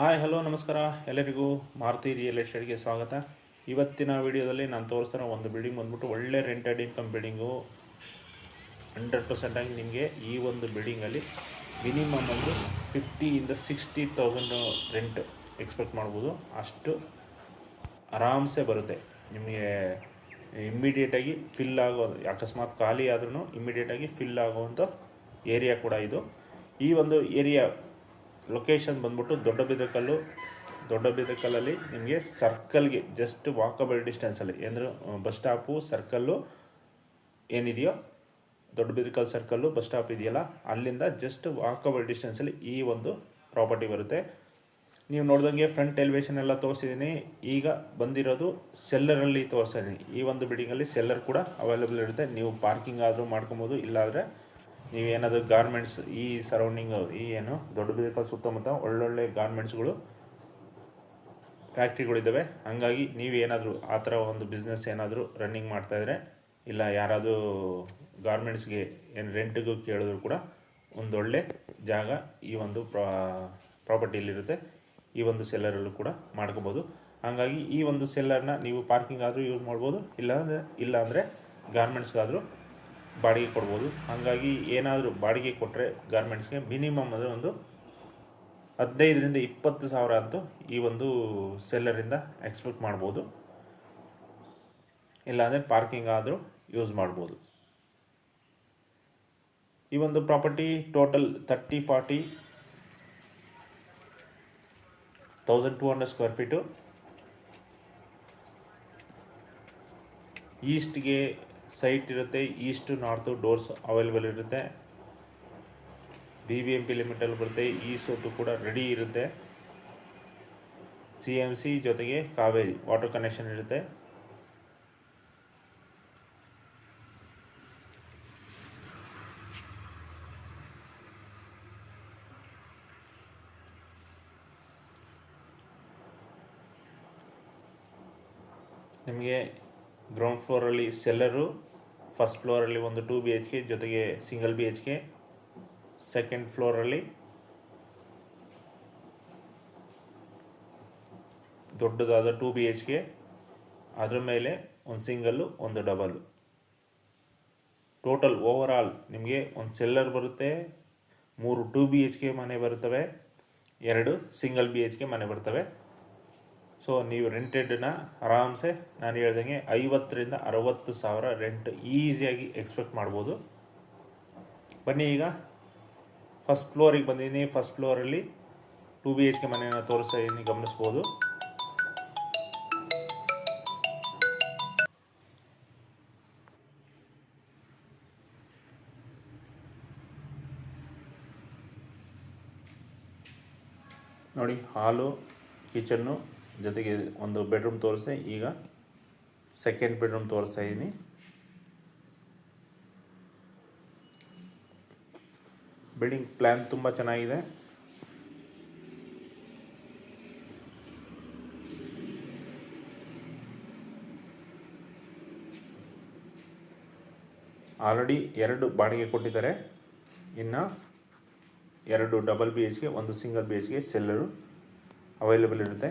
Hi, hello, ನಮಸ್ಕಾರ. ಎಲ್ಲರಿಗೂ Maruti real ಎಸ್ಟೇಟ್ಗೆ ಸ್ವಾಗತ. ಇವತ್ತಿನ ವಿಡಿಯೋದಲ್ಲಿ ನಾನು ತೋರಿಸ್ತಾರೋ ಒಂದು ಬಿಲ್ಡಿಂಗ್ ಬಂದ್ಬಿಟ್ಟು ಒಳ್ಳೆ ರೆಂಟೆಡ್ ಇನ್ಕಮ್ ಬಿಲ್ಡಿಂಗು. ಹಂಡ್ರೆಡ್ ಪರ್ಸೆಂಟಾಗಿ ನಿಮಗೆ ಈ ಒಂದು ಬಿಲ್ಡಿಂಗಲ್ಲಿ ಮಿನಿಮಮ್ ಒಂದು ಫಿಫ್ಟಿಯಿಂದ ಸಿಕ್ಸ್ಟಿ ತೌಸಂಡ್ ರೆಂಟ್ ಎಕ್ಸ್ಪೆಕ್ಟ್ ಮಾಡ್ಬೋದು. ಅಷ್ಟು ಆರಾಮ್ಸೆ ಬರುತ್ತೆ. ನಿಮಗೆ ಇಮ್ಮಿಡಿಯೇಟಾಗಿ ಫಿಲ್ ಆಗೋ, ಅಕಸ್ಮಾತ್ ಖಾಲಿ ಆದ್ರೂ ಇಮ್ಮಿಡಿಯೇಟಾಗಿ ಫಿಲ್ ಆಗುವಂಥ ಏರಿಯಾ ಕೂಡ ಇದು. ಈ ಒಂದು ಏರಿಯಾ ಲೊಕೇಶನ್ ಬಂದ್ಬಿಟ್ಟು ದೊಡ್ಡ ಬಿದ್ರಕಲ್ಲು, ದೊಡ್ಡ ಬಿದ್ರಕಲ್ಲಲ್ಲಿ ನಿಮಗೆ ಸರ್ಕಲ್ಗೆ ಜಸ್ಟ್ ವಾಕಬಲ್ ಡಿಸ್ಟೆನ್ಸಲ್ಲಿ ಅಂದರೆ ಬಸ್ ಸ್ಟಾಪು ಸರ್ಕಲ್ಲು ಏನಿದೆಯೋ, ದೊಡ್ಡ ಬಿದ್ರಕಲ್ ಸರ್ಕಲ್ಲು ಬಸ್ ಸ್ಟಾಪ್ ಇದೆಯಲ್ಲ, ಅಲ್ಲಿಂದ ಜಸ್ಟ್ ವಾಕಬಲ್ ಡಿಸ್ಟೆನ್ಸಲ್ಲಿ ಈ ಒಂದು ಪ್ರಾಪರ್ಟಿ ಬರುತ್ತೆ. ನೀವು ನೋಡ್ದಂಗೆ ಫ್ರಂಟ್ ಎಲಿವೇಶನ್ ಎಲ್ಲ ತೋರಿಸಿದ್ದೀನಿ ಈಗ ಬಂದಿರೋದು ಸೆಲ್ಲರಲ್ಲಿ ತೋರಿಸಿದ್ದೀನಿ ಈ ಒಂದು ಬಿಲ್ಡಿಂಗಲ್ಲಿ ಸೆಲ್ಲರ್ ಕೂಡ ಅವೈಲೇಬಲ್ ಇರುತ್ತೆ. ನೀವು ಪಾರ್ಕಿಂಗ್ ಆದರೂ ಮಾಡ್ಕೊಬೋದು, ಇಲ್ಲಾಂದರೆ ನೀವೇನಾದರೂ ಗಾರ್ಮೆಂಟ್ಸ್ ಈ ಸರೌಂಡಿಂಗ್ ಈ ಏನು ದೊಡ್ಡ ಸುತ್ತಮುತ್ತ ಒಳ್ಳೊಳ್ಳೆ ಗಾರ್ಮೆಂಟ್ಸ್ಗಳು ಫ್ಯಾಕ್ಟ್ರಿಗಳಿದ್ದಾವೆ ಹಂಗಾಗಿ ನೀವೇನಾದರೂ ಆ ಥರ ಒಂದು ಬಿಸ್ನೆಸ್ ಏನಾದರೂ ರನ್ನಿಂಗ್ ಮಾಡ್ತಾಯಿದ್ರೆ ಇಲ್ಲ ಯಾರಾದರೂ ಗಾರ್ಮೆಂಟ್ಸ್ಗೆ ಏನು ರೆಂಟಿಗೂ ಕೇಳಿದ್ರು ಕೂಡ ಒಂದೊಳ್ಳೆ ಜಾಗ ಈ ಒಂದು ಪ್ರಾ ಪ್ರಾಪರ್ಟಿಯಲ್ಲಿರುತ್ತೆ ಈ ಒಂದು ಸೆಲ್ಲರಲ್ಲೂ ಕೂಡ ಮಾಡ್ಕೋಬೋದು. ಹಾಗಾಗಿ ಈ ಒಂದು ಸೆಲ್ಲರ್ನ ನೀವು ಪಾರ್ಕಿಂಗ್ ಆದರೂ ಯೂಸ್ ಮಾಡ್ಬೋದು. ಇಲ್ಲಾಂದರೆ ಇಲ್ಲ ಅಂದರೆ ಗಾರ್ಮೆಂಟ್ಸ್ಗಾದರೂ ಬಾಡಿಗೆ ಕೊಡ್ಬೋದು. ಹಾಗಾಗಿ ಏನಾದರೂ ಬಾಡಿಗೆ ಕೊಟ್ಟರೆ ಗಾರ್ಮೆಂಟ್ಸ್ಗೆ ಮಿನಿಮಮ್ ಅಂದರೆ ಒಂದು ಹದಿನೈದರಿಂದ ಇಪ್ಪತ್ತು ಸಾವಿರ ಅಂತೂ ಈ ಒಂದು ಸೆಲ್ಲರಿಂದ ಎಕ್ಸ್ಪೆಕ್ಟ್ ಮಾಡ್ಬೋದು. ಇಲ್ಲಾಂದರೆ ಪಾರ್ಕಿಂಗ್ ಆದರೂ ಯೂಸ್ ಮಾಡ್ಬೋದು. ಈ ಒಂದು property total thirty forty thousand two hundred square feet. ಈಸ್ಟ್ಗೆ site ಇರುತ್ತೆ, ಈಸ್ಟು ನಾರ್ತು ಡೋರ್ಸ್ ಅವೈಲೇಬಲ್ ಇರುತ್ತೆ. ಬಿ ಬಿ ಎಂ ಪಿ ಲಿಮಿಟಲ್ಲಿ ಬರುತ್ತೆ, ಈ ಸೊತ್ತು ಕೂಡ ರೆಡಿ ಇರುತ್ತೆ. ಸಿ ಎಂ ಸಿ ಜೊತೆಗೆ ಕಾವೇರಿ ವಾಟರ್ ಕನೆಕ್ಷನ್ ಇರುತ್ತೆ. ನಿಮಗೆ ಗ್ರೌಂಡ್ ಫ್ಲೋರಲ್ಲಿ ಸೆಲ್ಲರು ಫಸ್ಟ್ ಫ್ಲೋರಲ್ಲಿ ಒಂದು ಟೂ ಬಿ ಎಚ್ ಕೆ ಜೊತೆಗೆ single B H K second ಫ್ಲೋರಲ್ಲಿ ದೊಡ್ಡದಾದ ಟೂ ಬಿ ಎಚ್ ಕೆ ಅದರ ಮೇಲೆ ಒಂದು ಸಿಂಗಲ್ಲು ಒಂದು ಡಬಲ್ಲು ಟೋಟಲ್ ಓವರ್ ನಿಮಗೆ ಒಂದು ಸೆಲ್ಲರ್ ಬರುತ್ತೆ, ಮೂರು ಟೂ ಬಿ ಎಚ್ ಕೆ ಮನೆ ಬರುತ್ತವೆ ಎರಡು ಸಿಂಗಲ್ ಬಿ ಎಚ್ ಕೆ ಮನೆ ಬರ್ತವೆ. ಸೊ ನೀವು ರೆಂಟೆಡ್ನ ಆರಾಮ್ಸೆ ನಾನು ಹೇಳ್ದಂಗೆ ಐವತ್ತರಿಂದ ಅರವತ್ತು ಸಾವಿರ ರೆಂಟ್ ಈಸಿಯಾಗಿ ಎಕ್ಸ್ಪೆಕ್ಟ್ ಮಾಡ್ಬೋದು. ಬನ್ನಿ ಈಗ ಫಸ್ಟ್ ಫ್ಲೋರಿಗೆ ಬಂದಿದ್ದೀನಿ. ಫಸ್ಟ್ ಫ್ಲೋರಲ್ಲಿ ಟು ಬಿ ಎಚ್ ಕೆ ಮನೆಯನ್ನು ತೋರಿಸ್ತಾ ಇದ್ದೀನಿ ಗಮನಿಸ್ಬೋದು. ನೋಡಿ, ಹಾಲು ಕಿಚನ್ನು ಜೊತೆಗೆ ಒಂದು ಬೆಡ್ರೂಮ್ ತೋರಿಸ್ತೆ ಈಗ ಸೆಕೆಂಡ್ ಬೆಡ್ರೂಮ್ ತೋರಿಸ್ತಾ ಇದ್ದೀನಿ ಬಿಲ್ಡಿಂಗ್ ಪ್ಲ್ಯಾನ್ ತುಂಬ ಚೆನ್ನಾಗಿದೆ. ಆಲ್ರೆಡಿ ಎರಡು ಬಾಡಿಗೆ ಕೊಟ್ಟಿದ್ದಾರೆ. ಇನ್ನು ಎರಡು ಡಬಲ್ ಬಿ ಎಚ್ಗೆ ಒಂದು ಸಿಂಗಲ್ ಬಿ ಎಚ್ಗೆ ಸೆಲ್ಲರು ಅವೈಲೇಬಲ್ ಇರುತ್ತೆ.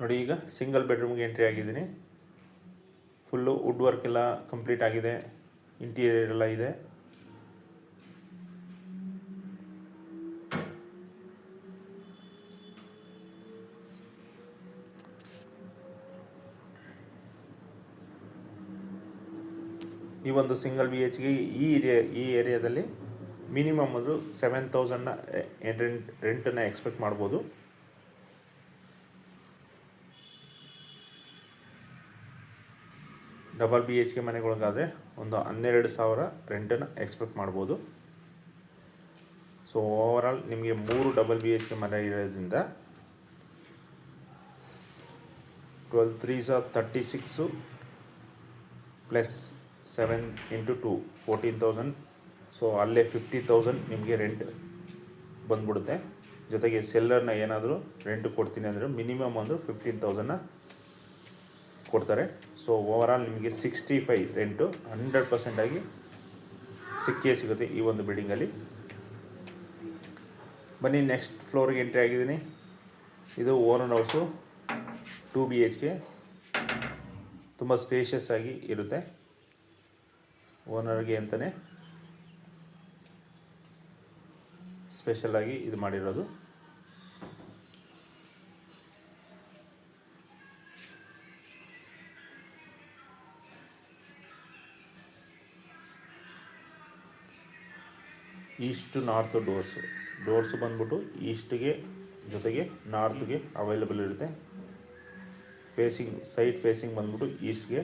ನೋಡಿ, ಈಗ ಸಿಂಗಲ್ ಬೆಡ್ರೂಮ್ಗೆ ಎಂಟ್ರಿ ಆಗಿದ್ದೀನಿ. ಫುಲ್ಲು ವುಡ್ ವರ್ಕ್ ಎಲ್ಲ ಕಂಪ್ಲೀಟ್ ಆಗಿದೆ. ಇಂಟೀರಿಯರ್ ಎಲ್ಲ ಇದೆ. ಈ ಒಂದು ಸಿಂಗಲ್ ಬಿ ಎಚ್ಗೆ ಈ ಏರಿಯಾ ಈ ಏರಿಯಾದಲ್ಲಿ ಮಿನಿಮಮ್ ಅದು ಸೆವೆನ್ ತೌಸಂಡ್ನ ರೆಂಟ್ ರೆಂಟನ್ನು ಎಕ್ಸ್ಪೆಕ್ಟ್ ಮಾಡ್ಬೋದು. ಡಬಲ್ ಬಿ ಎಚ್ ಕೆ ಮನೆಗಳಿಗಾದರೆ ಒಂದು ಹನ್ನೆರಡು ಸಾವಿರ ರೆಂಟನ್ನು ಎಕ್ಸ್ಪೆಕ್ಟ್ ಮಾಡ್ಬೋದು. ಸೊ ಓವರಾಲ್ ನಿಮಗೆ ಮೂರು ಡಬಲ್ ಬಿ ಎಚ್ ಕೆ ಮನೆ ಇರೋದ್ರಿಂದ twelve threes thirty six plus seven into two fourteen thousand so ಅಲ್ಲೇ ಫಿಫ್ಟಿ ತೌಸಂಡ್ ನಿಮಗೆ ರೆಂಟ್ ಬಂದ್ಬಿಡುತ್ತೆ. ಜೊತೆಗೆ ಸೆಲ್ಲರ್ನ ಏನಾದರೂ ರೆಂಟ್ ಕೊಡ್ತೀನಿ ಅಂದರೆ ಮಿನಿಮಮ್ ಒಂದು ಫಿಫ್ಟೀನ್ ತೌಸಂಡನ್ನ ಕೊಡ್ತಾರೆ. ಸೊ ಓವರಾಲ್ ನಿಮಗೆ ಸಿಕ್ಸ್ಟಿ ಫೈವ್ ರೆಂಟು ಹಂಡ್ರೆಡ್ ಪರ್ಸೆಂಟಾಗಿ ಸಿಕ್ಕೇ ಸಿಗುತ್ತೆ ಈ ಒಂದು ಬಿಲ್ಡಿಂಗಲ್ಲಿ ಬನ್ನಿ ನೆಕ್ಸ್ಟ್ ಫ್ಲೋರ್ಗೆ ಎಂಟ್ರಿ ಆಗಿದ್ದೀನಿ. ಇದು owner house two B H K ತುಂಬ ಸ್ಪೇಷಿಯಸ್ ಆಗಿ ಇರುತ್ತೆ. ಓನರ್ಗೆ ಅಂತಲೇ ಸ್ಪೆಷಲಾಗಿ ಇದು ಮಾಡಿರೋದು. East, north, doors. ಡೋರ್ಸ್ ಬಂದ್ಬಿಟ್ಟು ಈಸ್ಟ್ಗೆ ಜೊತೆಗೆ ನಾರ್ತ್ಗೆ ಅವೈಲಬಲ್ ಇರುತ್ತೆ. ಫೇಸಿಂಗ್ ಸೈಡ್ ಫೇಸಿಂಗ್ ಬಂದ್ಬಿಟ್ಟು ಈಸ್ಟ್ಗೆ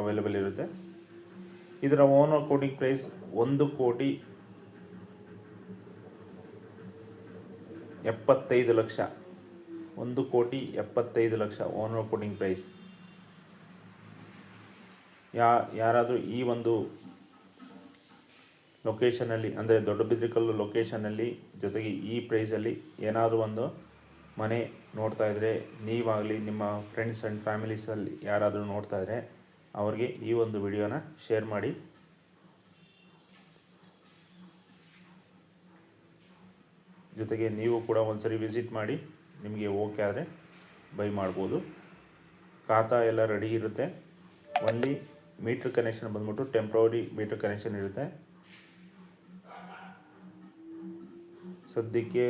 ಅವೈಲಬಲ್ ಇರುತ್ತೆ. ಇದರ ಓನರ್ ಕೋಟಿಂಗ್ ಪ್ರೈಸ್ ಒಂದು ಕೋಟಿ ಎಪ್ಪತ್ತೈದು ಲಕ್ಷ. ಒಂದು ಕೋಟಿ ಎಪ್ಪತ್ತೈದು ಲಕ್ಷ ಓನರ್ ಕೋಟಿಂಗ್ ಪ್ರೈಸ್ ಯಾ, ಯಾರಾದರೂ ಈ ಒಂದು ಲೊಕೇಶನಲ್ಲಿ ಅಂದರೆ ದೊಡ್ಡಬಿದ್ರಿಕಲ್ಲು ಲೊಕೇಶನಲ್ಲಿ ಜೊತೆಗೆ ಈ ಪ್ರೈಸಲ್ಲಿ ಏನಾದರೂ ಒಂದು ಮನೆ ನೋಡ್ತಾ ಇದ್ದರೆ ನೀವಾಗಲಿ ನಿಮ್ಮ ಫ್ರೆಂಡ್ಸ್ ಆ್ಯಂಡ್ ಫ್ಯಾಮಿಲೀಸಲ್ಲಿ ಯಾರಾದರೂ ನೋಡ್ತಾ ಇದ್ದರೆ ಅವ್ರಿಗೆ ಈ ಒಂದು ವಿಡಿಯೋನ ಶೇರ್ ಮಾಡಿ. ಜೊತೆಗೆ ನೀವು ಕೂಡ ಒಂದ್ಸರಿ ವಿಸಿಟ್ ಮಾಡಿ, ನಿಮಗೆ ಓಕೆ ಆದರೆ ಬೈ ಮಾಡ್ಬೋದು. ಖಾತಾ ಎಲ್ಲ ರೆಡಿ ಇರುತ್ತೆ. ಒನ್ಲಿ ಮೀಟ್ರ್ ಕನೆಕ್ಷನ್ ಬಂದ್ಬಿಟ್ಟು ಟೆಂಪ್ರವರಿ ಮೀಟ್ರ್ ಕನೆಕ್ಷನ್ ಇರುತ್ತೆ. ಸದ್ಯಕ್ಕೆ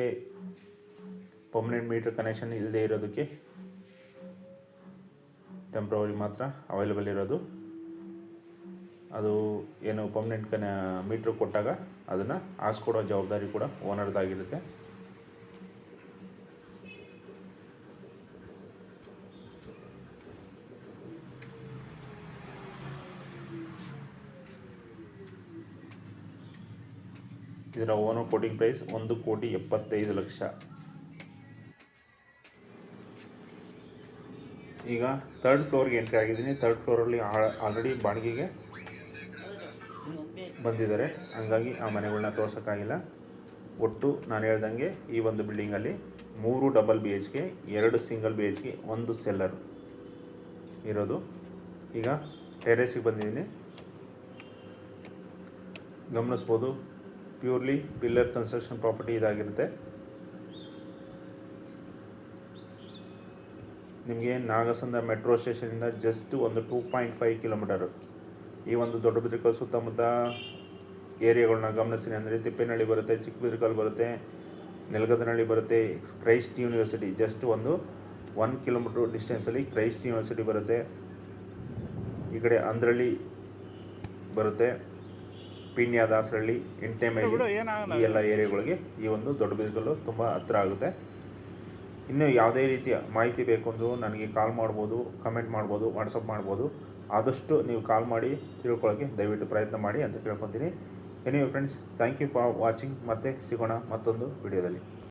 ಪರ್ಮನೆಂಟ್ ಮೀಟರ್ ಕನೆಕ್ಷನ್ ಇಲ್ಲದೆ ಇರೋದಕ್ಕೆ ಟೆಂಪ್ರವರಿ ಮಾತ್ರ ಅವೈಲೇಬಲ್ ಇರೋದು. ಅದು ಏನು ಪರ್ಮನೆಂಟ್ ಕನೆ ಮೀಟ್ರ್ ಕೊಟ್ಟಾಗ ಅದನ್ನು ಹಾಸ್ಕೊಡೋ ಜವಾಬ್ದಾರಿ ಕೂಡ ಓನರ್ದಾಗಿರುತ್ತೆ ಇದರ ಓನರ್ ಕೋಟಿಂಗ್ ಪ್ರೈಸ್ ಒಂದು ಕೋಟಿ ಎಪ್ಪತ್ತೈದು ಲಕ್ಷ. ಈಗ ತರ್ಡ್ ಫ್ಲೋರ್ಗೆ ಎಂಟ್ರಿ ಆಗಿದ್ದೀನಿ. ತರ್ಡ್ ಫ್ಲೋರಲ್ಲಿ ಆಲ್ರೆಡಿ ಬಾಡಿಗೆಗೆ ಬಂದಿದ್ದಾರೆ. ಹಂಗಾಗಿ ಆ ಮನೆಗಳನ್ನ ತೋರ್ಸೋಕ್ಕಾಗಿಲ್ಲ. ಒಟ್ಟು ನಾನು ಹೇಳ್ದಂಗೆ ಈ ಒಂದು ಬಿಲ್ಡಿಂಗಲ್ಲಿ ಮೂರು ಡಬಲ್ ಬಿ ಎಚ್ ಕೆ ಎರಡು ಸಿಂಗಲ್ ಬಿ ಎಚ್ ಕೆ ಒಂದು ಸೆಲ್ಲರ್ ಇರೋದು. ಈಗ ಟೆರೇಸಿಗೆ ಬಂದಿದ್ದೀನಿ. ಗಮನಿಸ್ಬೋದು. ಪ್ಯೂರ್ಲಿ ಪಿಲ್ಲರ್ ಕನ್ಸ್ಟ್ರಕ್ಷನ್ ಪ್ರಾಪರ್ಟಿ ಇದಾಗಿರುತ್ತೆ. ನಿಮಗೆ ನಾಗಸಂದ ಮೆಟ್ರೋ ಸ್ಟೇಷನಿಂದ ಜಸ್ಟ್ ಒಂದು ಟೂ ಪಾಯಿಂಟ್ ಫೈವ್ ಕಿಲೋಮೀಟರು ಈ ಒಂದು ದೊಡ್ಡ ಬಿದ್ರಿಕಲ್ ಸುತ್ತಮುತ್ತ ಏರಿಯಾಗಳನ್ನ ಗಮನಿಸ್ತೀನಿ. ಅಂದರೆ ತಿಪ್ಪೇನಹಳ್ಳಿ ಬರುತ್ತೆ ಚಿಕ್ಕಬಿದ್ರಿಕಲ್ ಬರುತ್ತೆ ನೆಲಗದನಹಳ್ಳಿ ಬರುತ್ತೆ ಕ್ರೈಸ್ಟ್ ಯೂನಿವರ್ಸಿಟಿ ಜಸ್ಟ್ ಒಂದು ಒನ್ ಕಿಲೋಮೀಟ್ರ್ ಡಿಸ್ಟೆನ್ಸಲ್ಲಿ ಕ್ರೈಸ್ಟ್ ಯೂನಿವರ್ಸಿಟಿ ಬರುತ್ತೆ. ಈ ಕಡೆ ಅಂದ್ರಳ್ಳಿ ಬರುತ್ತೆ. ಪಿಣ್ಯ ದಾಸರಳ್ಳಿ ಎಂಟೆಮೈಲಿ ಈ ಎಲ್ಲ ಏರಿಯಾಗಳಿಗೆ ಈ ಒಂದು ದೊಡ್ಡ ಬಿದ್ರಿಕಲ್ಲು ತುಂಬ ಹತ್ರ ಆಗುತ್ತೆ. ಇನ್ನು ಯಾವುದೇ ರೀತಿಯ ಮಾಹಿತಿ ಬೇಕು ಅಂದರೂ ನನಗೆ ಕಾಲ್ ಮಾಡ್ಬೋದು ಕಮೆಂಟ್ ಮಾಡ್ಬೋದು ವಾಟ್ಸಪ್ ಮಾಡ್ಬೋದು. ಆದಷ್ಟು ನೀವು ಕಾಲ್ ಮಾಡಿ ತಿಳ್ಕೊಳ್ಳೋಕ್ಕೆ ದಯವಿಟ್ಟು ಪ್ರಯತ್ನ ಮಾಡಿ ಅಂತ ಕೇಳ್ಕೊತೀನಿ. Anyway friends thank you for watching ಮತ್ತೆ ಸಿಗೋಣ ಮತ್ತೊಂದು ವಿಡಿಯೋದಲ್ಲಿ